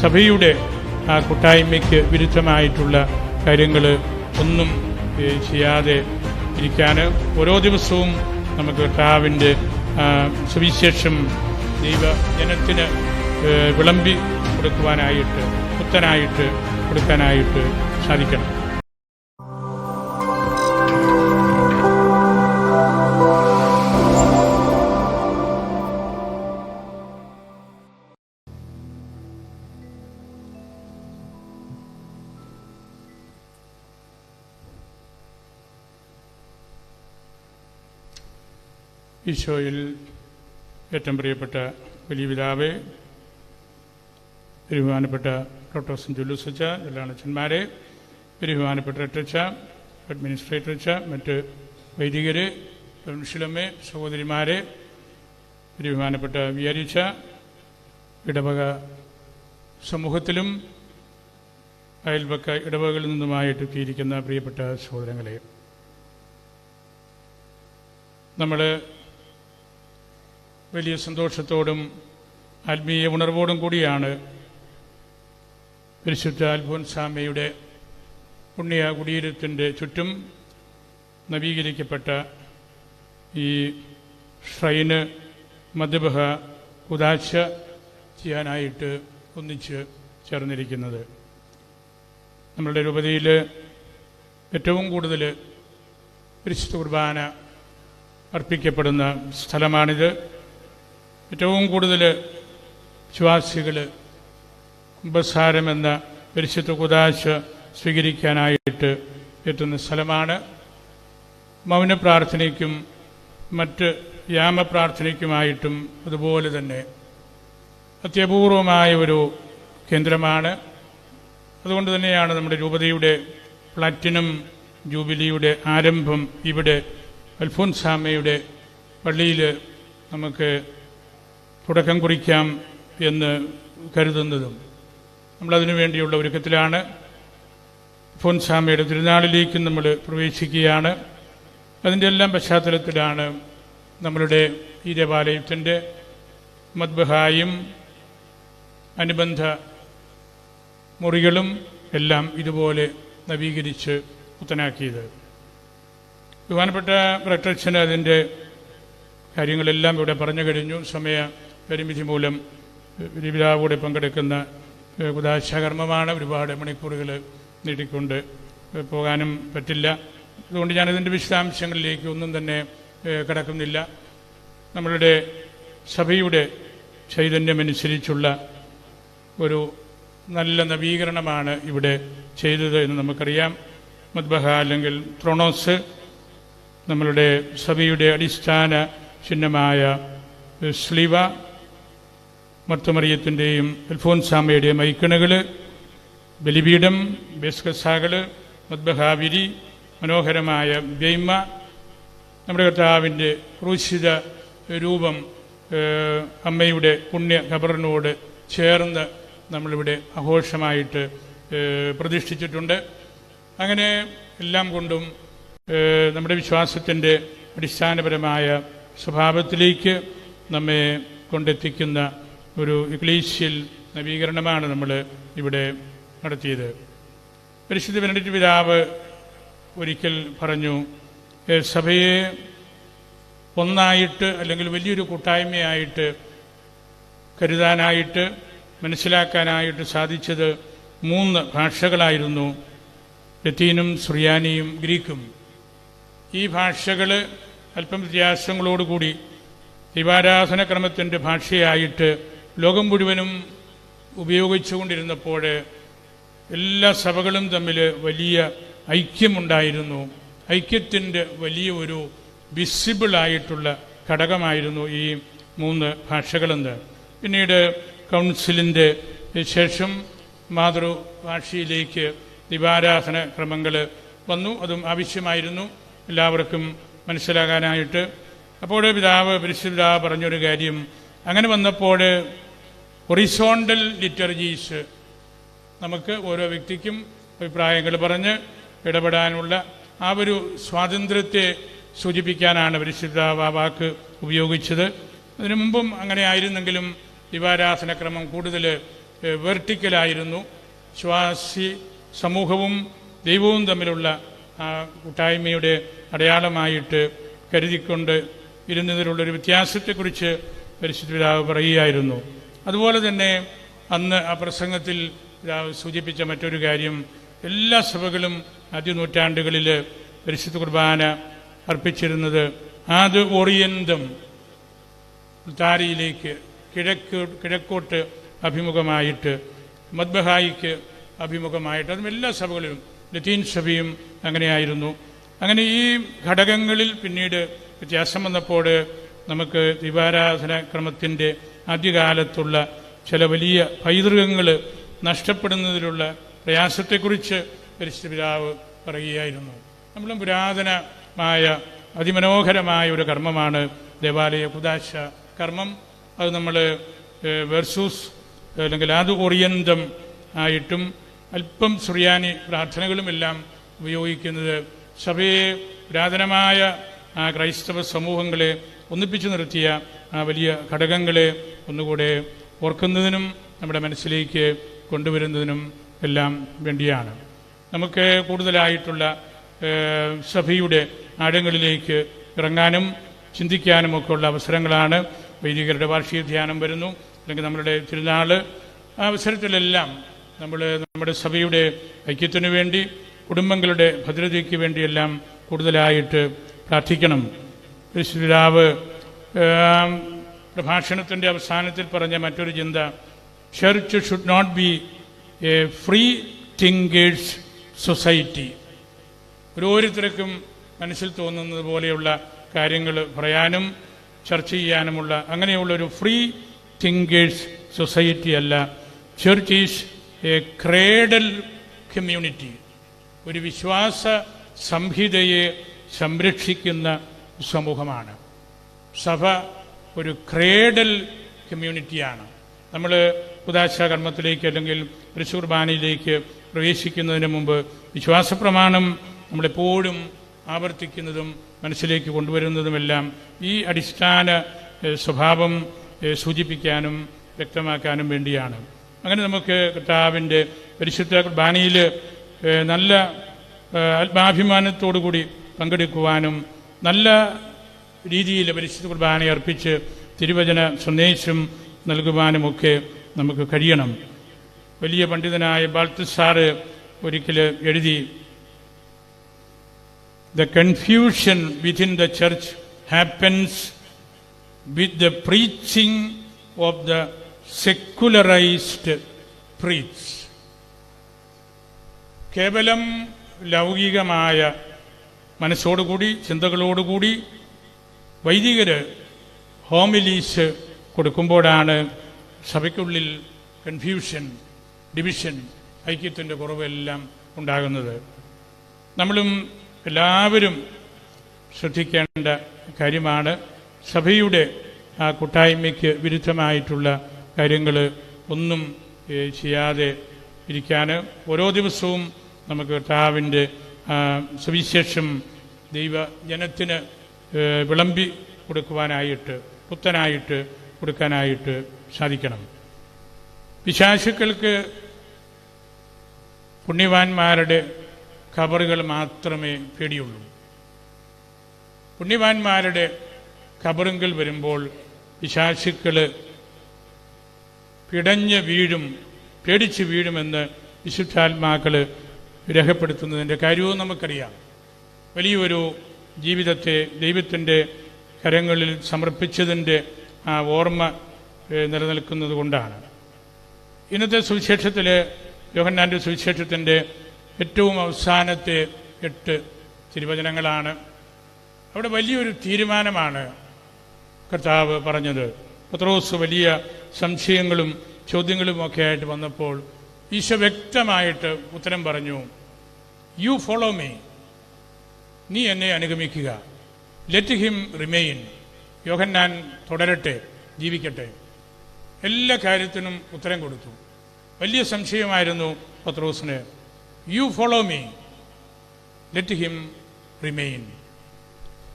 സഭയുടെ ആ കൂട്ടായ്മയ്ക്ക് വിരുദ്ധമായിട്ടുള്ള കാര്യങ്ങൾ ഒന്നും ചെയ്യാതെ ഇരിക്കാൻ ഓരോ ദിവസവും നമുക്ക് കർത്താവിന്റെ സുവിശേഷം ദൈവജനത്തിന് വിളമ്പി കൊടുക്കുവാനായിട്ട് പുത്തനായിട്ട് കൊടുക്കാനായിട്ട് സാധിക്കണം. ഈശോയിൽ ഏറ്റവും പ്രിയപ്പെട്ട വലിയ പിതാവേ ബഹുമാനപ്പെട്ട ഡോക്ടർ സെഞ്ചുലുസച്ച എല്ലാ അച്ഛന്മാരെ ബഹുമാനപ്പെട്ട അറ്റച്ച അഡ്മിനിസ്ട്രേറ്റർ അച്ഛ മറ്റ് വൈദികര് കൗൺസിലമ്മേ സഹോദരിമാരെ ബഹുമാനപ്പെട്ട വിയാരിച്ച ഇടവക സമൂഹത്തിലും അയൽപക്ക ഇടവകളിൽ നിന്നുമായിട്ട് എത്തിയിരിക്കുന്ന പ്രിയപ്പെട്ട സഹോദരങ്ങളെ നമ്മൾ വലിയ സന്തോഷത്തോടും ആത്മീയ ഉണർവോടും കൂടിയാണ് പരിശുദ്ധ അൽഫോൻസാമയുടെ പുണ്യ കുടീരത്തിന്റെ ചുറ്റും നവീകരിക്കപ്പെട്ട ഈ ഷ്രൈന് മധുബഹ ഉദാശ ചെയ്യാനായിട്ട് ഒന്നിച്ച് ചേർന്നിരിക്കുന്നത്. നമ്മളുടെ രൂപതയിൽ ഏറ്റവും കൂടുതൽ പരിശുദ്ധ കുർബാന അർപ്പിക്കപ്പെടുന്ന സ്ഥലമാണിത്. ഏറ്റവും കൂടുതൽ വിശ്വാസികൾ കുംഭസാരമെന്ന പരിശുദ്ധ കുദാശ സ്വീകരിക്കാനായിട്ട് എത്തുന്ന സ്ഥലമാണ്. മൗന പ്രാർത്ഥനയ്ക്കും മറ്റ് യാമപ്രാർത്ഥനയ്ക്കുമായിട്ടും അതുപോലെ തന്നെ അത്യപൂർവമായ ഒരു കേന്ദ്രമാണ്. അതുകൊണ്ട് തന്നെയാണ് നമ്മുടെ രൂപതയുടെ പ്ലാറ്റിനം ജൂബിലിയുടെ ആരംഭം ഇവിടെ അൽഫോൻസാമയുടെ പള്ളിയിൽ നമുക്ക് തുടക്കം കുറിക്കാം എന്ന് കരുതുന്നതും നമ്മളതിനു വേണ്ടിയുള്ള ഒരുക്കത്തിലാണ്. പൊൻസാമയുടെ തിരുനാളിലേക്ക് നമ്മൾ പ്രവേശിക്കുകയാണ്. അതിന്റെ എല്ലാം പശ്ചാത്തലത്തിലാണ് നമ്മളുടെ ഈ ദേവാലയത്തിന്റെ മദ്ബഹായും അനുബന്ധ മുറികളും എല്ലാം ഇതുപോലെ നവീകരിച്ച് പുത്തനാക്കിയത്. ബഹുമാനപ്പെട്ട പ്രക്ഷൻ അതിന്റെ കാര്യങ്ങളെല്ലാം ഇവിടെ പറഞ്ഞു കഴിഞ്ഞു. സമയ പരിമിതി മൂലം രവിതാവൂടെ പങ്കെടുക്കുന്ന കുദാശകർമ്മമാണ് ഒരുപാട് മണിക്കൂറുകൾ നീട്ടിക്കൊണ്ട് പോകാനും പറ്റില്ല. അതുകൊണ്ട് ഞാനിതിന്റെ വിശദാംശങ്ങളിലേക്ക് ഒന്നും തന്നെ കിടക്കുന്നില്ല. നമ്മളുടെ സഭയുടെ ചൈതന്യമനുസരിച്ചുള്ള ഒരു നല്ല നവീകരണമാണ് ഇവിടെ ചെയ്തത് എന്ന് നമുക്കറിയാം. മദ്ബഹ അല്ലെങ്കിൽ ത്രോണോസ് നമ്മളുടെ സഭയുടെ അടിസ്ഥാന ചിഹ്നമായ സ്ലീവ മർത്തമറിയത്തിന്റെയും അൽഫോൻസാമയുടെയും ഐക്കണുകൾ ബലിപീഠം ബേസ്കസാകൾ മദ്ബഹാവിരി മനോഹരമായ ഗെയ്മ നമ്മുടെ കർത്താവിന്റെ ക്രൂശിത രൂപം അമ്മയുടെ പുണ്യ ഖബറിനോട് ചേർന്ന് നമ്മളിവിടെ ആഘോഷമായിട്ട് പ്രതിഷ്ഠിച്ചിട്ടുണ്ട്. അങ്ങനെ എല്ലാം കൊണ്ടും നമ്മുടെ വിശ്വാസത്തിന്റെ അടിസ്ഥാനപരമായ സ്വഭാവത്തിലേക്ക് നമ്മെ കൊണ്ടെത്തിക്കുന്ന ഒരു ഇഗ്ലീഷ്യൽ നവീകരണമാണ് നമ്മൾ ഇവിടെ നടത്തിയത്. പരിശുദ്ധ ബെനഡിറ്റ് പിതാവ് ഒരിക്കൽ പറഞ്ഞു സഭയെ ഒന്നായിട്ട് അല്ലെങ്കിൽ വലിയൊരു കൂട്ടായ്മയായിട്ട് കരുതാനായിട്ട് മനസ്സിലാക്കാനായിട്ട് സാധിച്ചത് മൂന്ന് ഭാഷകളായിരുന്നു. ലത്തീനും സുറിയാനിയും ഗ്രീക്കും. ഈ ഭാഷകൾ അല്പം വ്യത്യാസങ്ങളോടുകൂടി ദൈവാരാധന ക്രമത്തിന്റെ ഭാഷയായിട്ട് ലോകം മുഴുവനും ഉപയോഗിച്ചുകൊണ്ടിരുന്നപ്പോൾ എല്ലാ സഭകളും തമ്മിൽ വലിയ ഐക്യമുണ്ടായിരുന്നു. ഐക്യത്തിന്റെ വലിയ ഒരു വിസിബിളായിട്ടുള്ള ഘടകമായിരുന്നു ഈ മൂന്ന് ഭാഷകളെന്ന്. പിന്നീട് കൗൺസിലിന്റെ ശേഷം മാതൃഭാഷയിലേക്ക് ദിവാരാധന ക്രമങ്ങൾ വന്നു. അതും ആവശ്യമായിരുന്നു. എല്ലാവർക്കും മനസ്സിലാകാനായിട്ട്. അപ്പോൾ പിതാവ് പരിശുദ്ധ പറഞ്ഞൊരു കാര്യം. അങ്ങനെ വന്നപ്പോൾ ഒറിസോണ്ടൽ ലിറ്റർജീസ്. നമുക്ക് ഓരോ വ്യക്തിക്കും അഭിപ്രായങ്ങൾ പറഞ്ഞ് ഇടപെടാനുള്ള ആ ഒരു സ്വാതന്ത്ര്യത്തെ സൂചിപ്പിക്കാനാണ് പരിശുദ്ധ വാക്ക് ഉപയോഗിച്ചത്. അതിനു മുമ്പും അങ്ങനെ ആയിരുന്നെങ്കിലും ദിവാരാധനക്രമം കൂടുതൽ വെർട്ടിക്കലായിരുന്നു ശ്വാസി സമൂഹവും ദൈവവും തമ്മിലുള്ള ആ കൂട്ടായ്മയുടെ അടയാളമായിട്ട് കരുതിക്കൊണ്ട് ഇരുന്നതിലുള്ളൊരു വ്യത്യാസത്തെക്കുറിച്ച് പരിശുദ്ധ പിതാവ് പറയുകയായിരുന്നു. അതുപോലെ തന്നെ അന്ന് ആ പ്രസംഗത്തിൽ സൂചിപ്പിച്ച മറ്റൊരു കാര്യം എല്ലാ സഭകളും ആദ്യ നൂറ്റാണ്ടുകളിൽ പരിശുദ്ധ കുർബാന അർപ്പിച്ചിരുന്നത് ആത് ഓറിയന്തം താരിയിലേക്ക് കിഴക്ക് കിഴക്കോട്ട് അഭിമുഖമായിട്ട് മദ്ബഹായിക്ക് അഭിമുഖമായിട്ട് അതും എല്ലാ സഭകളിലും ലത്തീൻ സഭയും അങ്ങനെയായിരുന്നു. അങ്ങനെ ഈ ഘടകങ്ങളിൽ പിന്നീട് വ്യത്യാസം വന്നപ്പോൾ നമുക്ക് ദീപാരാധന ക്രമത്തിന്റെ ആദ്യകാലത്തുള്ള ചില വലിയ പൈതൃകങ്ങൾ നഷ്ടപ്പെടുന്നതിലുള്ള പ്രയാസത്തെക്കുറിച്ച് പരിശുദ്ധ പിതാവ് പറയുകയായിരുന്നു. നമ്മളും പുരാതനമായ അതിമനോഹരമായ ഒരു കർമ്മമാണ് ദേവാലയ കുദാശ കർമ്മം. അത് നമ്മൾ വെർസൂസ് അല്ലെങ്കിൽ അത് ഓറിയന്തം ആയിട്ടും അല്പം സുറിയാനി പ്രാർത്ഥനകളുമെല്ലാം ഉപയോഗിക്കുന്നത് സഭയെ പുരാതനമായ ആ ക്രൈസ്തവ സമൂഹങ്ങളെ ഒന്നിപ്പിച്ചു നിർത്തിയ ആ വലിയ ഘടകങ്ങളെ ഒന്നുകൂടെ ഓർക്കുന്നതിനും നമ്മുടെ മനസ്സിലേക്ക് കൊണ്ടുവരുന്നതിനും എല്ലാം വേണ്ടിയാണ്. നമുക്ക് കൂടുതലായിട്ടുള്ള സഭയുടെ ആഴങ്ങളിലേക്ക് ഇറങ്ങാനും ചിന്തിക്കാനും ഒക്കെ ഉള്ള അവസരങ്ങളാണ് വൈദികരുടെ വാർഷിക ധ്യാനം വരുന്നു. അല്ലെങ്കിൽ നമ്മളുടെ തിരുനാൾ ആ അവസരത്തിലെല്ലാം നമ്മൾ നമ്മുടെ സഭയുടെ ഐക്യത്തിനു വേണ്ടി കുടുംബങ്ങളുടെ ഭദ്രതയ്ക്ക് വേണ്ടിയെല്ലാം കൂടുതലായിട്ട് പ്രാർത്ഥിക്കണം. പിതാവ് പ്രഭാഷണത്തിന്റെ അവസാനത്തിൽ പറഞ്ഞ മറ്റൊരു ചിന്ത church should not be a free thinkers society ഓരോരുത്തർക്കും മനസ്സിൽ തോന്നുന്നത് പോലെയുള്ള കാര്യങ്ങൾ പറയാനും ചർച്ച ചെയ്യാനുമുള്ള അങ്ങനെയുള്ള ഒരു ഫ്രീ തിങ്കേഴ്സ് സൊസൈറ്റി അല്ല. Church is a cradle community ഒരു വിശ്വാസ സംഹിതയെ സംരക്ഷിക്കുന്ന സമൂഹമാണ്. സഭ ഒരു ക്രേഡൽ കമ്മ്യൂണിറ്റിയാണ്. നമ്മൾ ഉദാശ കർമ്മത്തിലേക്ക് അല്ലെങ്കിൽ കുർബാനയിലേക്ക് പ്രവേശിക്കുന്നതിന് മുമ്പ് വിശ്വാസപ്രമാണം നമ്മളെപ്പോഴും ആവർത്തിക്കുന്നതും മനസ്സിലേക്ക് കൊണ്ടുവരുന്നതുമെല്ലാം ഈ അടിസ്ഥാന സ്വഭാവം സൂചിപ്പിക്കാനും വ്യക്തമാക്കാനും വേണ്ടിയാണ്. അങ്ങനെ നമുക്ക് കർത്താവിന്റെ പരിശുദ്ധ കുർബാനയിൽ നല്ല ആത്മാഭിമാനത്തോടു കൂടി പങ്കെടുക്കുവാനും നല്ല രീതിയിൽ പരിശുദ്ധ കുർബാന അർപ്പിച്ച് തിരുവചന സന്ദേശം നൽകുവാനുമൊക്കെ നമുക്ക് കഴിയണം. വലിയ പണ്ഡിതനായ ബാൽത്തസാറ് ഒരിക്കൽ എഴുതി the confusion within the church happens with the preaching of the secularised preach കേവലം ലൗകികമായ മനസ്സോടുകൂടി ചിന്തകളോടുകൂടി വൈദികർ ഹോമിലീസ് കൊടുക്കുമ്പോഴാണ് സഭയ്ക്കുള്ളിൽ കൺഫ്യൂഷൻ ഡിവിഷൻ ഐക്യത്തിന്റെ കുറവെല്ലാം ഉണ്ടാകുന്നത്. നമ്മളും എല്ലാവരും ശ്രദ്ധിക്കേണ്ട കാര്യമാണ് സഭയുടെ ആ കൂട്ടായ്മയ്ക്ക് വിരുദ്ധമായിട്ടുള്ള കാര്യങ്ങൾ ഒന്നും ചെയ്യാതെ ഇരിക്കാൻ ഓരോ ദിവസവും നമുക്ക് കർത്താവിന്റെ സുവിശേഷം ദൈവജനത്തിന് ജനത്തിന് വിളമ്പി കൊടുക്കുവാനായിട്ട് പുത്തനായിട്ട് കൊടുക്കാനായിട്ട് സാധിക്കണം. വിശാശുക്കൾക്ക് പുണ്യവാന്മാരുടെ ഖബറുകൾ മാത്രമേ പേടിയുള്ളൂ. പുണ്യവാന്മാരുടെ ഖബറുകൾ വരുമ്പോൾ വിശാശുക്കൾ പിടഞ്ഞ് വീഴും പേടിച്ച് വീഴുമെന്ന് വിശുദ്ധാത്മാക്കൾ രേഖപ്പെടുത്തുന്നതിന്റെ കാര്യവും നമുക്കറിയാം. വലിയൊരു ജീവിതത്തെ ദൈവത്തിന്റെ കരങ്ങളിൽ സമർപ്പിച്ചതിന്റെ ആ ഓർമ്മ നിലനിൽക്കുന്നത് കൊണ്ടാണ്. ഇന്നത്തെ സുവിശേഷത്തിൽ യോഹന്നാന്റെ സുവിശേഷത്തിന്റെ ഏറ്റവും അവസാനത്തെ എട്ട് തിരുവചനങ്ങളാണ്. അവിടെ വലിയൊരു തീരുമാനമാണ് കർത്താവ് പറഞ്ഞത്. പത്രോസ് വലിയ സംശയങ്ങളും ചോദ്യങ്ങളും ഒക്കെ ആയിട്ട് വന്നപ്പോൾ ഈശോ വ്യക്തമായിട്ട് ഉത്തരം പറഞ്ഞു. യു ഫോളോ മീ നീ എന്നെ അനുഗമിക്കുക. ലെറ്റ് ഹിം റിമെയിൻ യോഹന്നാൻ തുടരട്ടെ ജീവിക്കട്ടെ. എല്ലാ കാര്യത്തിനും ഉത്തരം കൊടുത്തു. വലിയ സംശയമായിരുന്നു പത്രോസിന്. You follow me let him remain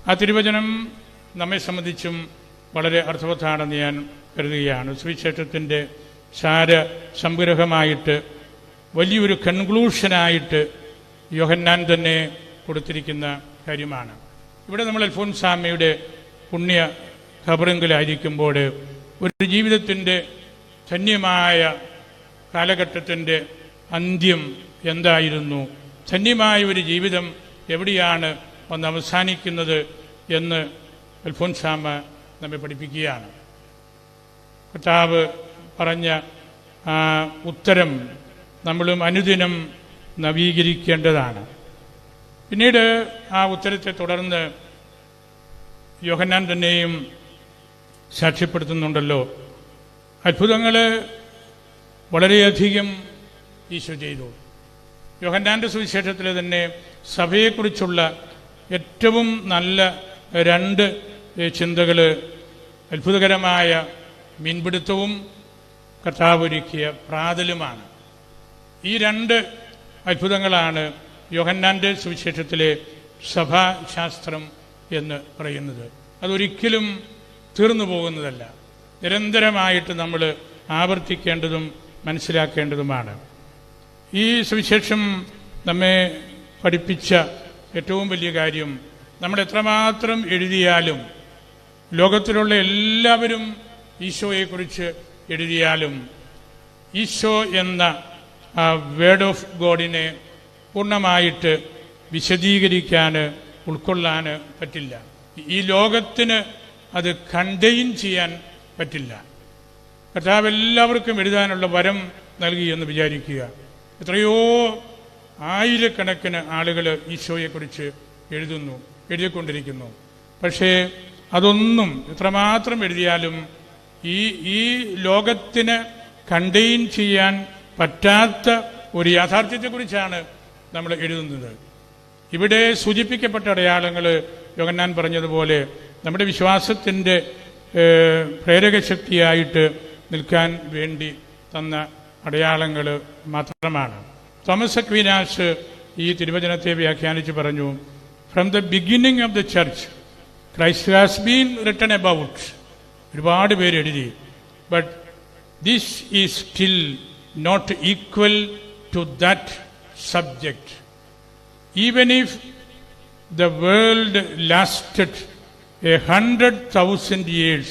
ആ തിരുവചനം നമ്മെ സംബന്ധിച്ചും വളരെ അർത്ഥവത്താണെന്ന് ഞാൻ കരുതുകയാണ്. സുവിശേഷത്തിന്റെ സാര സംഗ്രഹമായിട്ട് വലിയൊരു കൺക്ലൂഷനായിട്ട് യോഹന്നാൻ തന്നെ കൊടുത്തിരിക്കുന്ന കാര്യമാണ്. ഇവിടെ നമ്മൾ അൽഫോൻസാമയുടെ പുണ്യ ഖബറിങ്കിലായിരിക്കുമ്പോൾ ഒരു ജീവിതത്തിന്റെ ധന്യമായ കാലഘട്ടത്തിന്റെ അന്ത്യം എന്തായിരുന്നു? ധന്യമായ ഒരു ജീവിതം എവിടെയാണ് വന്ന് അവസാനിക്കുന്നത് എന്ന് അൽഫോൻസാമ നമ്മെ പഠിപ്പിക്കുകയാണ്. കർത്താവ് പറഞ്ഞ ഉത്തരം നമ്മളും അനുദിനം നവീകരിക്കേണ്ടതാണ്. പിന്നീട് ആ ഉത്തരത്തെ തുടർന്ന് യോഹന്നാൻ തന്നെയും സാക്ഷ്യപ്പെടുത്തുന്നുണ്ടല്ലോ. അത്ഭുതങ്ങൾ വളരെയധികം ഈശോ ചെയ്തു. യോഹന്നാന്റെ സുവിശേഷത്തിൽ തന്നെ സഭയെക്കുറിച്ചുള്ള ഏറ്റവും നല്ല രണ്ട് ചിന്തകൾ അത്ഭുതകരമായ മീൻപിടുത്തവും കർത്താവ് ഒരുക്കിയ പ്രാതലുമാണ്. ഈ രണ്ട് അത്ഭുതങ്ങളാണ് യോഹന്നാന്റെ സുവിശേഷത്തിലെ സഭാശാസ്ത്രം എന്ന് പറയുന്നത്. അതൊരിക്കലും തീർന്നു പോകുന്നതല്ല. നിരന്തരമായിട്ട് നമ്മൾ ആവർത്തിക്കേണ്ടതും മനസ്സിലാക്കേണ്ടതുമാണ്. ഈ സുവിശേഷം നമ്മെ പഠിപ്പിച്ച ഏറ്റവും വലിയ കാര്യം നമ്മൾ എത്രമാത്രം എഴുതിയാലും ലോകത്തിലുള്ള എല്ലാവരും ഈശോയെക്കുറിച്ച് എഴുതിയാലും ഈശോ എന്ന ആ വേർഡ് ഓഫ് ഗോഡിനെ പൂർണമായിട്ട് വിശദീകരിക്കാൻ ഉൾക്കൊള്ളാൻ പറ്റില്ല. ഈ ലോകത്തിന് അത് കണ്ടെയ്ൻ ചെയ്യാൻ പറ്റില്ല. കർത്താവ് എല്ലാവർക്കും എഴുതാനുള്ള വരം നൽകി എന്ന് വിചാരിക്കുക. എത്രയോ ആയിരക്കണക്കിന് ആളുകൾ ഈശോയെക്കുറിച്ച് എഴുതുന്നു എഴുതിക്കൊണ്ടിരിക്കുന്നു. പക്ഷേ അതൊന്നും എത്രമാത്രം എഴുതിയാലും ഈ ഈ ലോകത്തിന് കണ്ടെയ്ൻ ചെയ്യാൻ പറ്റാത്ത ഒരു യാഥാർത്ഥ്യത്തെക്കുറിച്ചാണ് നമ്മൾ എഴുതുന്നത്. ഇവിടെ സൂചിപ്പിക്കപ്പെട്ട അടയാളങ്ങൾ യോഗന്നാൻ പറഞ്ഞതുപോലെ നമ്മുടെ വിശ്വാസത്തിന്റെ പ്രേരക പ്രേരകശക്തിയായിട്ട് നിൽക്കാൻ വേണ്ടി തന്ന അടയാളങ്ങൾ മാത്രമാണ്. തോമസ് അക്വീനാസ് ഈ തിരുവചനത്തെ വ്യാഖ്യാനിച്ച് പറഞ്ഞു from the beginning of the church Christ has been written about ഒരുപാട് പേര് എഴുതി. But this is still Not equal to that subject even if the world lasted a hundred thousand years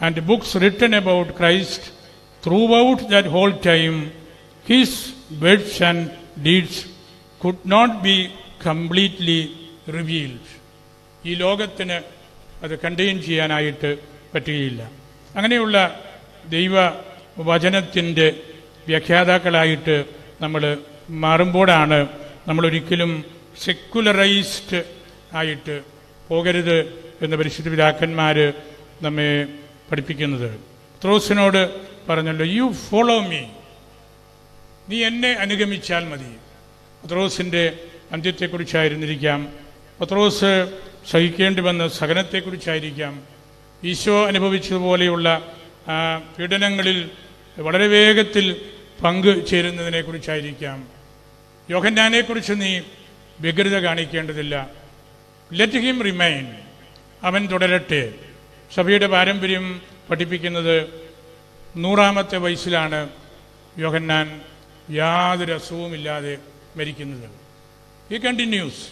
and books written about Christ throughout that whole time, his words and deeds could not be completely revealed. ഈ ലോകത്തിന് അത് contain ചെയ്യാനായിട്ട് പറ്റുകയില്ല അങ്ങനെയുള്ള ദൈവ വചനത്തിന്റെ വ്യാഖ്യാതാക്കളായിട്ട് നമ്മൾ മാറുമ്പോഴാണ് നമ്മൾ ഒരിക്കലും സെക്കുലറൈസ്ഡ് ആയിട്ട് പോകരുത് എന്ന് പരിശുദ്ധ പിതാക്കന്മാർ നമ്മെ പഠിപ്പിക്കുന്നത്. ത്രോസിനോട് പറഞ്ഞല്ലോ യു ഫോളോ മീ നീ എന്നെ അനുഗമിച്ചാൽ മതി. പത്രോസിന്റെ അന്ത്യത്തെക്കുറിച്ചായിരുന്നിരിക്കാം. പത്രോസ് സഹിക്കേണ്ടി വന്ന സഹനത്തെക്കുറിച്ചായിരിക്കാം. ഈശോ അനുഭവിച്ചതുപോലെയുള്ള പീഡനങ്ങളിൽ വളരെ വേഗത്തിൽ പങ്കു ചേരുന്നതിനെക്കുറിച്ചായിരിക്കാം. യോഹന്നാനെക്കുറിച്ച് നീ വ്യഗ്രത കാണിക്കേണ്ടതില്ല. ലെറ്റ് ഹിം റിമൈൻ അവൻ തുടരട്ടെ. സഭയുടെ പാരമ്പര്യം പഠിപ്പിക്കുന്നത് നൂറാമത്തെ വയസ്സിലാണ് യോഹന്നാൻ യാതൊരു അസുഖവുമില്ലാതെ മരിക്കുന്നത്. ഈ കണ്ടിന്യൂസ്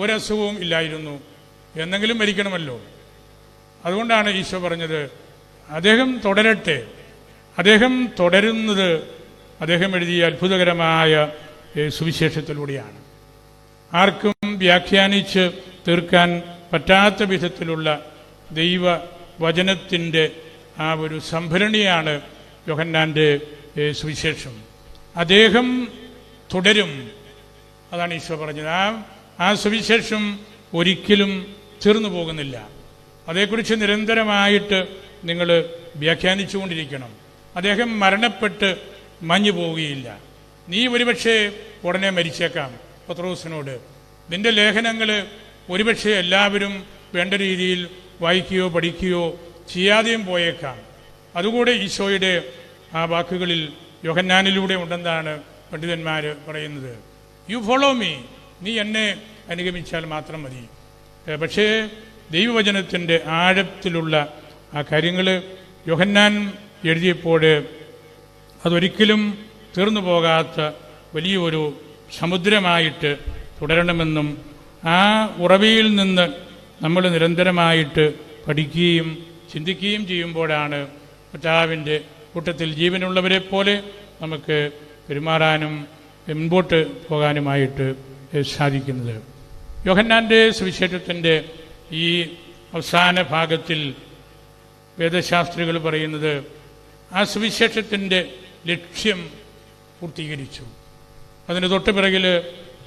ഒരസുഖവും ഇല്ലായിരുന്നു. എന്നെങ്കിലും മരിക്കണമല്ലോ. അതുകൊണ്ടാണ് ഈശോ പറഞ്ഞത് അദ്ദേഹം തുടരട്ടെ. അദ്ദേഹം തുടരുന്നത് അദ്ദേഹം എഴുതിയ അത്ഭുതകരമായ സുവിശേഷത്തിലൂടെയാണ്. ആർക്കും വ്യാഖ്യാനിച്ച് തീർക്കാൻ പറ്റാത്ത വിധത്തിലുള്ള ദൈവ വചനത്തിന്റെ ആ ഒരു സംഭരണിയാണ് യോഹന്നാന്റെ സുവിശേഷം. അദ്ദേഹം തുടരും. അതാണ് ഈശോ പറഞ്ഞത്. ആ ആ സുവിശേഷം ഒരിക്കലും തീർന്നു പോകുന്നില്ല. അതേക്കുറിച്ച് നിരന്തരമായിട്ട് നിങ്ങൾ വ്യാഖ്യാനിച്ചുകൊണ്ടിരിക്കണം. അദ്ദേഹം മരണപ്പെട്ട് മഞ്ഞു പോവുകയില്ല. നീ ഒരുപക്ഷെ ഉടനെ മരിച്ചേക്കാം പത്രോസിനോട്. നിന്റെ ലേഖനങ്ങൾ ഒരുപക്ഷെ എല്ലാവരും വേണ്ട രീതിയിൽ വായിക്കുകയോ പഠിക്കുകയോ ചെയ്യാതെയും പോയേക്കാം. അതുകൂടെ ഈശോയുടെ ആ വാക്കുകളിൽ യോഹന്നാനിലൂടെ ഉണ്ടെന്നാണ് പണ്ഡിതന്മാർ പറയുന്നത്. യു ഫോളോ മീ നീ എന്നെ അനുഗമിച്ചാൽ മാത്രം മതി. പക്ഷേ ദൈവവചനത്തിന്റെ ആഴത്തിലുള്ള ആ കാര്യങ്ങൾ യോഹന്നാൻ എഴുതിയപ്പോൾ അതൊരിക്കലും തീർന്നു പോകാത്ത വലിയൊരു സമുദ്രമായിട്ട് തുടരണമെന്നും ആ ഉറവയിൽ നിന്ന് നമ്മൾ നിരന്തരമായിട്ട് പഠിക്കുകയും ചിന്തിക്കുകയും ചെയ്യുമ്പോഴാണ് കർത്താവിന്റെ കൂട്ടത്തിൽ ജീവനുള്ളവരെ പോലെ നമുക്ക് പെരുമാറാനും മുൻപോട്ട് പോകാനുമായിട്ട് സാധിക്കുന്നത്. യോഹന്നാന്റെ സുവിശേഷത്തിന്റെ ഈ അവസാന ഭാഗത്തിൽ വേദശാസ്ത്രികൾ പറയുന്നത് ആ സുവിശേഷത്തിന്റെ ലക്ഷ്യം പൂർത്തീകരിച്ചു. അതിന് തൊട്ട് പിറകിൽ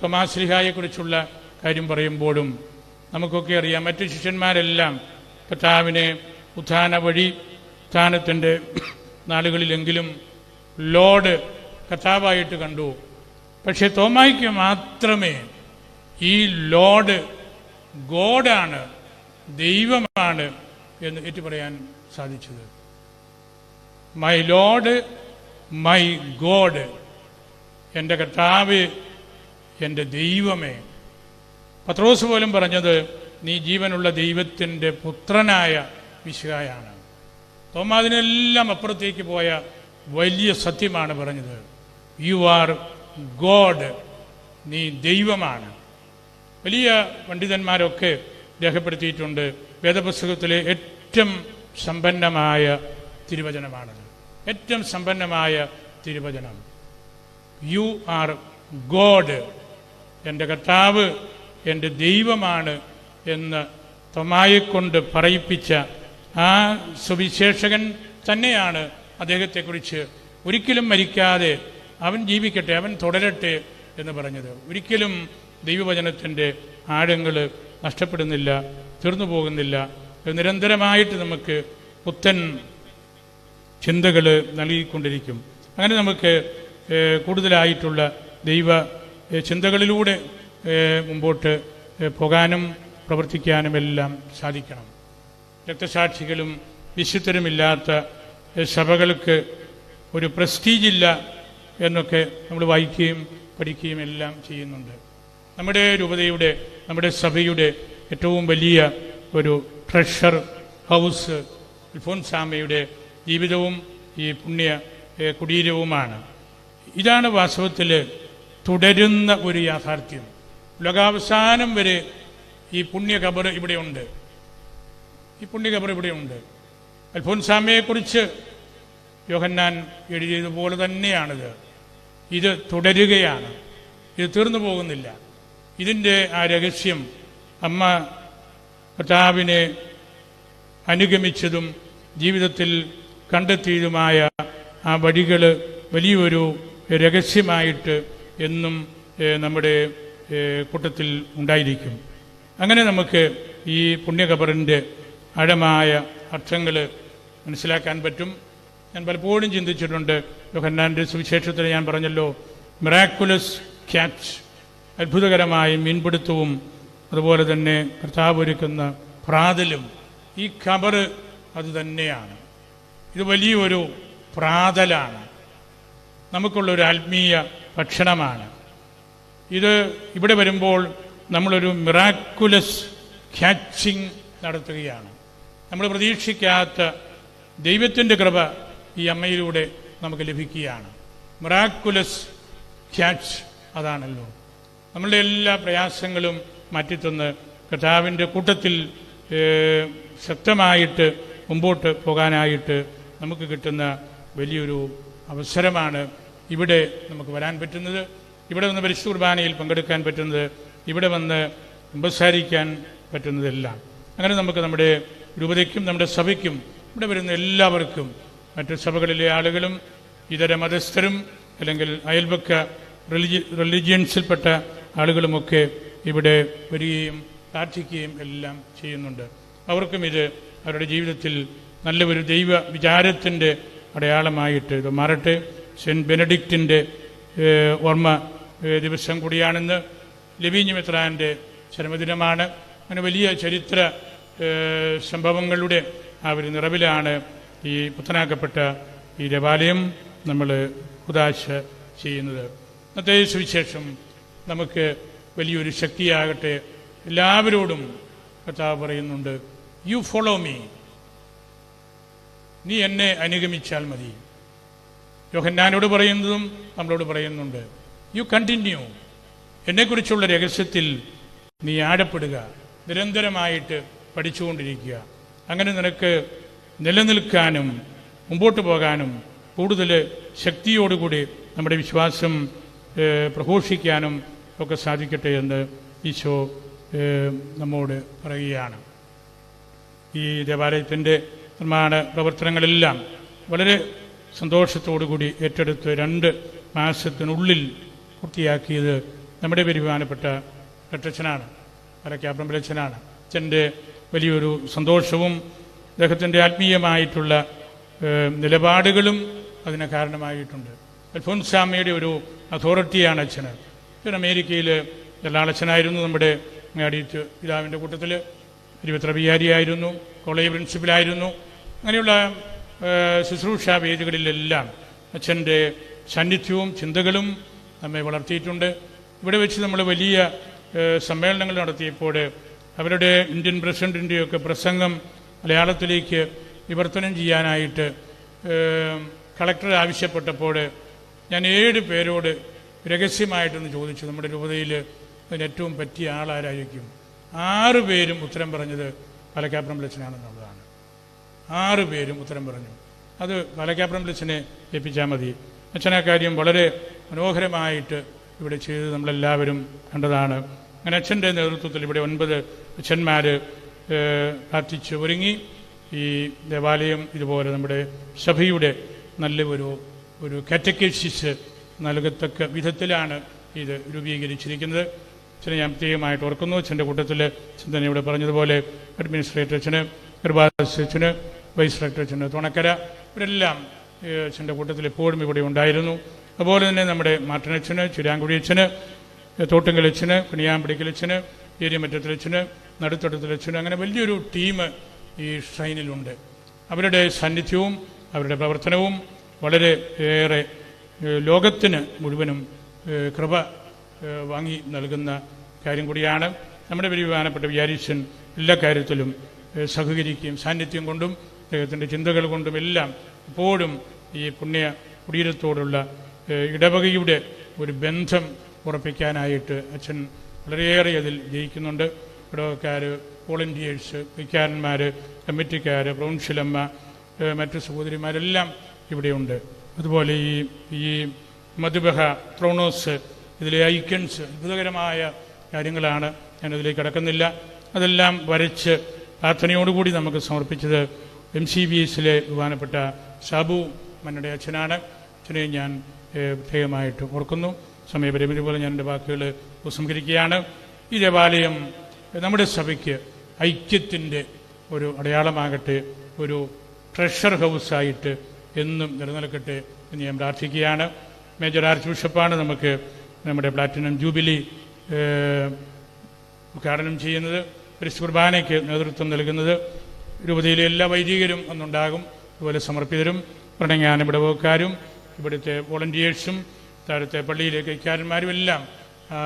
തൊമാശ്ലിഹായെക്കുറിച്ചുള്ള കാര്യം പറയുമ്പോഴും നമുക്കൊക്കെ അറിയാം മറ്റു ശിഷ്യന്മാരെല്ലാം കർത്താവിനെ ഉത്ഥാന വഴി ഉത്ഥാനത്തിന്റെ നാളുകളിലെങ്കിലും ലോഡ് കർത്താവായിട്ട് കണ്ടു. പക്ഷേ തോമായിക്ക് മാത്രമേ ഈ ലോഡ് ഗോഡാണ് ദൈവമാണ് എന്ന് ഏറ്റുപറയാൻ സാധിച്ചത്. മൈ ലോഡ് മൈ ഗോഡ് എന്റെ കർത്താവ് എന്റെ ദൈവമേ. പത്രോസ് പോലും പറഞ്ഞത് നീ ജീവനുള്ള ദൈവത്തിന്റെ പുത്രനായ വിശുകായാണ് തോമാതിനെല്ലാം അപ്പുറത്തേക്ക് പോയ വലിയ സത്യമാണ് പറഞ്ഞത്. യു ആർ ഗോഡ് നീ ദൈവമാണ്. വലിയ പണ്ഡിതന്മാരൊക്കെ രേഖപ്പെടുത്തിയിട്ടുണ്ട്. വേദപുസ്തകത്തിലെ ഏറ്റവും സമ്പന്നമായ തിരുവചനമാണത്. ഏറ്റവും സമ്പന്നമായ തിരുവചനം. യു ആർ ഗോഡ് എന്റെ കർത്താവ് എന്റെ ദൈവമാണ് എന്ന് തൊമായെക്കൊണ്ട് പറയിപ്പിച്ച ആ സുവിശേഷകൻ തന്നെയാണ് അദ്ദേഹത്തെക്കുറിച്ച് ഒരിക്കലും മരിക്കാതെ അവൻ ജീവിക്കട്ടെ അവൻ തുടരട്ടെ എന്ന് പറഞ്ഞത്. ഒരിക്കലും ദൈവവചനത്തിന്റെ ആഴങ്ങൾ നഷ്ടപ്പെടുന്നില്ല തീർന്നു പോകുന്നില്ല. നിരന്തരമായിട്ട് നമുക്ക് പുത്തൻ ചിന്തകൾ നൽകിക്കൊണ്ടിരിക്കും. അങ്ങനെ നമുക്ക് കൂടുതലായിട്ടുള്ള ദൈവ ചിന്തകളിലൂടെ മുമ്പോട്ട് പോകാനും പ്രവർത്തിക്കാനും എല്ലാം സാധിക്കണം. രക്തസാക്ഷികളും വിശുദ്ധരുമില്ലാത്ത സഭകൾക്ക് ഒരു പ്രസ്റ്റീജില്ല എന്നൊക്കെ നമ്മൾ വായിക്കുകയും പഠിക്കുകയും എല്ലാം ചെയ്യുന്നുണ്ട്. നമ്മുടെ രൂപതയുടെ നമ്മുടെ സഭയുടെ ഏറ്റവും വലിയ ഒരു ട്രഷർ ഹൗസ് അൽഫോൻസാമയുടെ ജീവിതവും ഈ പുണ്യ കുടീരവുമാണ്. ഇതാണ് വാസ്തവത്തിൽ തുടരുന്ന ഒരു യാഥാർത്ഥ്യം. ലോകാവസാനം വരെ ഈ പുണ്യ കബർ ഇവിടെയുണ്ട്. ഈ പുണ്യ കബർ ഇവിടെയുണ്ട്. അൽഫോൻസാമയെക്കുറിച്ച് യോഹന്നാൻ എഴുതിയതുപോലെ തന്നെയാണിത്. ഇത് തുടരുകയാണ്. ഇത് തീർന്നു പോകുന്നില്ല. ഇതിന്റെ ആ രഹസ്യം അമ്മ കർത്താവിനെ അനുഗമിച്ചതും ജീവിതത്തിൽ കണ്ടെത്തിയതുമായ ആ വഴികൾ വലിയൊരു രഹസ്യമായിട്ട് എന്നും നമ്മുടെ കൂട്ടത്തിൽ ഉണ്ടായിരിക്കും. അങ്ങനെ നമുക്ക് ഈ പുണ്യകബറിന്റെ ആഴമായ അർത്ഥങ്ങൾ മനസ്സിലാക്കാൻ പറ്റും. ഞാൻ പലപ്പോഴും ചിന്തിച്ചിട്ടുണ്ട് യോഹന്നാന്റെ സുവിശേഷത്തിൽ ഞാൻ പറഞ്ഞല്ലോ മിറാക്കുലസ് ക്യാച്ച് അത്ഭുതകരമായ മീൻപിടുത്തവും അതുപോലെ തന്നെ കർത്താവ് ഒരുക്കുന്ന പ്രാതലും ഈ ഖബറ് അത് തന്നെയാണ്. ഇത് വലിയൊരു പ്രാതലാണ്. നമുക്കുള്ളൊരു ആത്മീയ ഭക്ഷണമാണ്. ഇത് ഇവിടെ വരുമ്പോൾ നമ്മളൊരു മിറാക്കുലസ് ക്യാച്ചിങ് നടത്തുകയാണ്. നമ്മൾ പ്രതീക്ഷിക്കാത്ത ദൈവത്തിന്റെ കൃപ ഈ അമ്മയിലൂടെ നമുക്ക് ലഭിക്കുകയാണ്. മിറാക്കുലസ് ക്യാച്ച് അതാണല്ലോ. നമ്മളുടെ എല്ലാ പ്രയാസങ്ങളും മാറ്റിത്തന്ന് കർത്താവിന്റെ കൂട്ടത്തിൽ ശക്തമായിട്ട് മുമ്പോട്ട് പോകാനായിട്ട് നമുക്ക് കിട്ടുന്ന വലിയൊരു അവസരമാണ് ഇവിടെ നമുക്ക് വരാൻ പറ്റുന്നത്. ഇവിടെ വന്ന് പരിശുദ്ധ കുർബാനയിൽ പങ്കെടുക്കാൻ പറ്റുന്നത് ഇവിടെ വന്ന് ഉപസാരിക്കാൻ പറ്റുന്നതെല്ലാം. അങ്ങനെ നമുക്ക് നമ്മുടെ രൂപതയ്ക്കും നമ്മുടെ സഭയ്ക്കും ഇവിടെ വരുന്ന എല്ലാവർക്കും മറ്റു സഭകളിലെ ആളുകളും ഇതര മതസ്ഥരും അല്ലെങ്കിൽ അയൽപക്ക റിലിജി റിലിജിയൻസിൽപ്പെട്ട ആളുകളുമൊക്കെ ഇവിടെ വരികയും പ്രാർത്ഥിക്കുകയും എല്ലാം ചെയ്യുന്നുണ്ട്. അവർക്കും ഇത് അവരുടെ ജീവിതത്തിൽ നല്ല ഒരു ദൈവ വിചാരത്തിന്റെ അടയാളമായിട്ട് ഇത് മാറട്ടെ. സെന്റ് ബെനഡിക്റ്റിന്റെ ഓർമ്മ ദിവസം കൂടിയാണെന്ന് ലവീഞ്ഞ് മിത്രാന്റെ ചരമദിനമാണ് അങ്ങനെ വലിയ ചരിത്ര സംഭവങ്ങളുടെ ആ ഒരു നിറവിലാണ് ഈ പുത്തനാക്കപ്പെട്ട ഈ ദേവാലയം നമ്മൾ ഉദാശ ചെയ്യുന്നത്. ഇന്നത്തെ സുവിശേഷം നമുക്ക് വലിയൊരു ശക്തിയാകട്ടെ. എല്ലാവരോടും കർത്താവ് പറയുന്നുണ്ട് യു ഫോളോ മീ നീ എന്നെ അനുഗമിച്ചാൽ മതി. യോഹന്നാനോട് പറയുന്നതും നമ്മളോട് പറയുന്നുണ്ട്. യു കണ്ടിന്യൂ എന്നെക്കുറിച്ചുള്ള രഹസ്യത്തിൽ നീ ആഴപ്പെടുക. നിരന്തരമായിട്ട് പഠിച്ചുകൊണ്ടിരിക്കുക. അങ്ങനെ നിനക്ക് നിലനിൽക്കാനും മുമ്പോട്ട് പോകാനും കൂടുതൽ ശക്തിയോടുകൂടി നമ്മുടെ വിശ്വാസം പ്രഘോഷിക്കാനും ഒക്കെ സാധിക്കട്ടെ എന്ന് ഈശോ നമ്മോട് പറയുകയാണ്. ഈ ദേവാലയത്തിന്റെ നിർമ്മാണ പ്രവർത്തനങ്ങളെല്ലാം വളരെ സന്തോഷത്തോടുകൂടി ഏറ്റെടുത്ത് രണ്ട് മാസത്തിനുള്ളിൽ പൂർത്തിയാക്കിയത് നമ്മുടെ ബഹുമാനപ്പെട്ട രട്ടച്ചനാണ് വരക്കാപ്രമ്പലച്ചനാണ് അച്ഛന്റെ വലിയൊരു സന്തോഷവും അദ്ദേഹത്തിന്റെ ആത്മീയമായിട്ടുള്ള നിലപാടുകളും അതിന് കാരണമായിട്ടുണ്ട്. അൽഫോൻസാമയുടെ ഒരു അതോറിറ്റിയാണ് അച്ഛന്. അച്ഛൻ അമേരിക്കയിൽ ജലാളച്ഛനായിരുന്നു നമ്മുടെ അടിയിച്ച് പിതാവിന്റെ കൂട്ടത്തിൽ ഇരുപത്ര വിചാരിയായിരുന്നു കോളേജ് പ്രിൻസിപ്പലായിരുന്നു. അങ്ങനെയുള്ള ശുശ്രൂഷാ വേദികളിലെല്ലാം അച്ഛന്റെ സാന്നിധ്യവും ചിന്തകളും നമ്മെ വളർത്തിയിട്ടുണ്ട്. ഇവിടെ വെച്ച് നമ്മൾ വലിയ സമ്മേളനങ്ങൾ നടത്തിയപ്പോൾ അവരുടെ ഇന്ത്യൻ പ്രസിഡന്റിന്റെയൊക്കെ പ്രസംഗം മലയാളത്തിലേക്ക് വിവർത്തനം ചെയ്യാനായിട്ട് കളക്ടർ ആവശ്യപ്പെട്ടപ്പോൾ ഞാൻ ഏഴ് പേരോട് രഹസ്യമായിട്ടൊന്ന് ചോദിച്ചു. നമ്മുടെ രൂപതയിൽ അതിന് ഏറ്റവും പറ്റിയ ആളാരായിരിക്കും? ആറ് പേരും ഉത്തരം പറഞ്ഞത് പാലക്കാപ്പുറം ലച്ചനാണെന്നുള്ളതാണ് ആറ് പേരും ഉത്തരം പറഞ്ഞു. അത് പാലക്കാപ്രം ലച്ചനെ ഏൽപ്പിച്ചാൽ മതി. അച്ഛനാ കാര്യം വളരെ മനോഹരമായിട്ട് ഇവിടെ ചെയ്ത് നമ്മളെല്ലാവരും കണ്ടതാണ്. അങ്ങനെ അച്ഛന്റെ നേതൃത്വത്തിൽ ഇവിടെ ഒൻപത് അച്ഛന്മാർ പ്രാർത്ഥിച്ച് ഒരുങ്ങി. ഈ ദേവാലയം ഇതുപോലെ നമ്മുടെ സഭയുടെ നല്ല ഒരു ഒരു കാറ്റക്കേസിസ് നൽകത്തക്ക വിധത്തിലാണ് ഇത് രൂപീകരിച്ചിരിക്കുന്നത്. അച്ഛനെ ഞാൻ പ്രത്യേകമായിട്ട് ഓർക്കുന്നു. അച്ഛന്റെ കൂട്ടത്തിൽ അച്ഛൻ തന്നെ ഇവിടെ പറഞ്ഞതുപോലെ അഡ്മിനിസ്ട്രേറ്റർ അച്ഛന് കൃപാദാസ് അച്ഛന് വൈസ് ഡയറക്ടർ ചെന്നു തുണക്കര. ഇവരെല്ലാം അച്ഛന്റെ കൂട്ടത്തിൽ എപ്പോഴും ഇവിടെ ഉണ്ടായിരുന്നു. അതുപോലെ തന്നെ നമ്മുടെ മാട്ടനച്ഛന് ചുരാങ്കുടി അച്ഛന് ഏരിയമറ്റത്തിൽ അച്ഛന് നടുത്തടത്തിൽ അച്ഛന് അങ്ങനെ വലിയൊരു ടീം ഈ ഷ്രൈനിലുണ്ട്. അവരുടെ സാന്നിധ്യവും അവരുടെ പ്രവർത്തനവും വളരെ ഏറെ ലോകത്തിന് മുഴുവനും കൃപ വാങ്ങി നൽകുന്ന കാര്യം കൂടിയാണ്. നമ്മുടെ പരിപാലനപ്പെട്ട വിചാരീശൻ എല്ലാ കാര്യത്തിലും സഹകരിക്കുകയും സാന്നിധ്യം കൊണ്ടും അദ്ദേഹത്തിന്റെ ചിന്തകൾ കൊണ്ടും എല്ലാം എപ്പോഴും ഈ പുണ്യ കുടീരത്തോടുള്ള ഇടവകയുടെ ഒരു ബന്ധം ഉറപ്പിക്കാനായിട്ട് അച്ഛൻ വളരെയേറെ അതിൽ ജയിക്കുന്നുണ്ട്. ഇടവക്കാർ വോളണ്ടിയേഴ്സ് വിക്കാരന്മാർ കമ്മിറ്റിക്കാർ പ്രൗൺഷിലമ്മ ഏഹ്, മറ്റു സഹോദരിമാരെല്ലാം ഇവിടെയുണ്ട്. അതുപോലെ ഈ ഈ മധുബഹ ത്രോണോസ് ഇതിലെ ഐക്കൺസ് അത്ഭുതകരമായ കാര്യങ്ങളാണ്. ഞാനതിലേക്ക് കടക്കുന്നില്ല. അതെല്ലാം വരച്ച് പ്രാർത്ഥനയോടുകൂടി നമുക്ക് സമർപ്പിച്ചത് എം സി ബി എസിലെ ബഹുമാനപ്പെട്ട സാബു മന്നയുടെ അച്ഛനാണ്. അച്ഛനെ ഞാൻ പ്രത്യേകമായിട്ട് ഓർക്കുന്നു. സമയപരിമിതി പോലെ ഞാൻ എന്റെ വാക്കുകൾ ഉപസംഹരിക്കുകയാണ്. ഈ ദേവാലയം നമ്മുടെ സഭയ്ക്ക് ഐക്യത്തിന്റെ ഒരു അടയാളമാകട്ടെ ഒരു ട്രഷർ ഹൗസായിട്ട് എന്നും നിലനിൽക്കട്ടെ എന്ന് ഞാൻ പ്രാർത്ഥിക്കുകയാണ്. മേജർ ആർച്ച് ബിഷപ്പാണ് നമുക്ക് നമ്മുടെ പ്ലാറ്റിനം ജൂബിലി ഉദ്ഘാടനം ചെയ്യുന്നത്. പരിസ്കുർബാനയ്ക്ക് നേതൃത്വം നൽകുന്നത്. രൂപതയിലെ എല്ലാ വൈദികരും അന്നുണ്ടാകും. അതുപോലെ സമർപ്പിതരും പ്രണയാന ഇടവക്കാരും ഇവിടുത്തെ വോളണ്ടിയേഴ്സും താഴത്തെ പള്ളിയിലെ കൈക്കാരന്മാരും എല്ലാം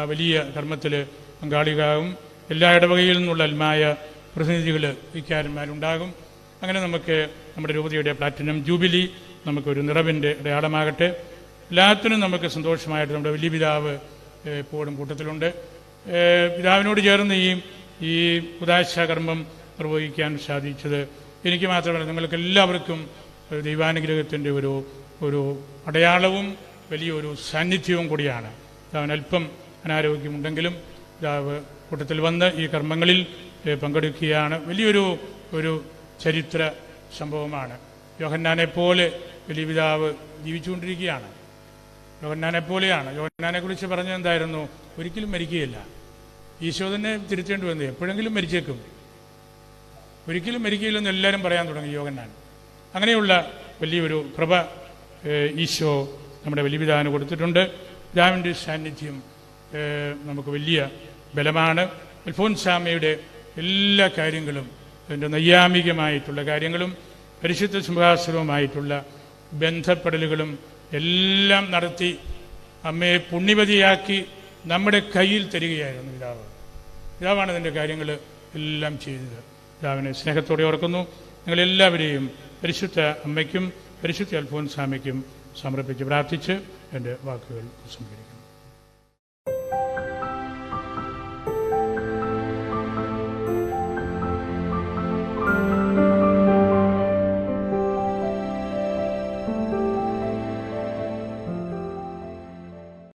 വലിയ കർമ്മത്തിൽ പങ്കാളികളാകും. എല്ലാ ഇടവകയിൽ നിന്നുള്ള അൽമായ പ്രതിനിധികൾ കൈക്കാരന്മാരുണ്ടാകും അങ്ങനെ നമുക്ക് നമ്മുടെ രൂപതയുടെ പ്ലാറ്റിനം ജൂബിലി നമുക്കൊരു നിറവിന്റെ അടയാളമാകട്ടെ. എല്ലാത്തിനും നമുക്ക് സന്തോഷമായിട്ട് നമ്മുടെ വലിയ പിതാവ് എപ്പോഴും കൂട്ടത്തിലുണ്ട്. പിതാവിനോട് ചേർന്ന് ഈ ഈ ഉദാശകർമ്മം നിർവഹിക്കാൻ സാധിച്ചത്. എനിക്ക് മാത്രമല്ല നിങ്ങൾക്ക് എല്ലാവർക്കും ദൈവാനുഗ്രഹത്തിന്റെ ഒരു ഒരു അടയാളവും വലിയൊരു സാന്നിധ്യവും കൂടിയാണ്. അവൻ അല്പം അനാരോഗ്യമുണ്ടെങ്കിലും പിതാവ് കൂട്ടത്തിൽ വന്ന് ഈ കർമ്മങ്ങളിൽ പങ്കെടുക്കുകയാണ്. വലിയൊരു ഒരു ചരിത്ര സംഭവമാണ്. യോഹന്നാനെ പോലെ വലിയ പിതാവ് ജീവിച്ചുകൊണ്ടിരിക്കുകയാണ്. യോഹന്നാനെ പോലെയാണ്. യോഹന്നാനെ കുറിച്ച് പറഞ്ഞത് എന്തായിരുന്നു ഒരിക്കലും മരിക്കുകയില്ല. ഈശോ തന്നെ തിരുത്തേണ്ടി വന്നത് എപ്പോഴെങ്കിലും മരിച്ചേക്കും. ഒരിക്കലും മരിക്കില്ലെന്ന് എല്ലാവരും പറയാൻ തുടങ്ങി യോഹന്നാൻ അങ്ങനെയുള്ള വലിയൊരു കൃപ ഈശോ നമ്മുടെ പിതാവിന് കൊടുത്തിട്ടുണ്ട്. പിതാവിന്റെ സാന്നിധ്യം നമുക്ക് വലിയ ബലമാണ്. അൽഫോൻസാമയുടെ എല്ലാ കാര്യങ്ങളും അതിന്റെ നൈയാമികമായിട്ടുള്ള കാര്യങ്ങളും പരിശുദ്ധ സിംഹാസനവുമായിട്ടുള്ള ബന്ധപ്പെടലുകളും എല്ലാം നടത്തി അമ്മയെ പുണ്യവതിയാക്കി നമ്മുടെ കയ്യിൽ തരികയായിരുന്നു പിതാവ്. പിതാവാണ് അതിന്റെ കാര്യങ്ങൾ എല്ലാം ചെയ്തത്. പിതാവിനെ സ്നേഹത്തോടെ ഓർക്കുന്നു. നിങ്ങളെല്ലാവരെയും പരിശുദ്ധ അമ്മയ്ക്കും പരിശുദ്ധ അൽഫോൻസാമയ്ക്കും സമർപ്പിച്ച് പ്രാർത്ഥിച്ച് എന്റെ വാക്കുകൾ സംഭരിക്കുന്നു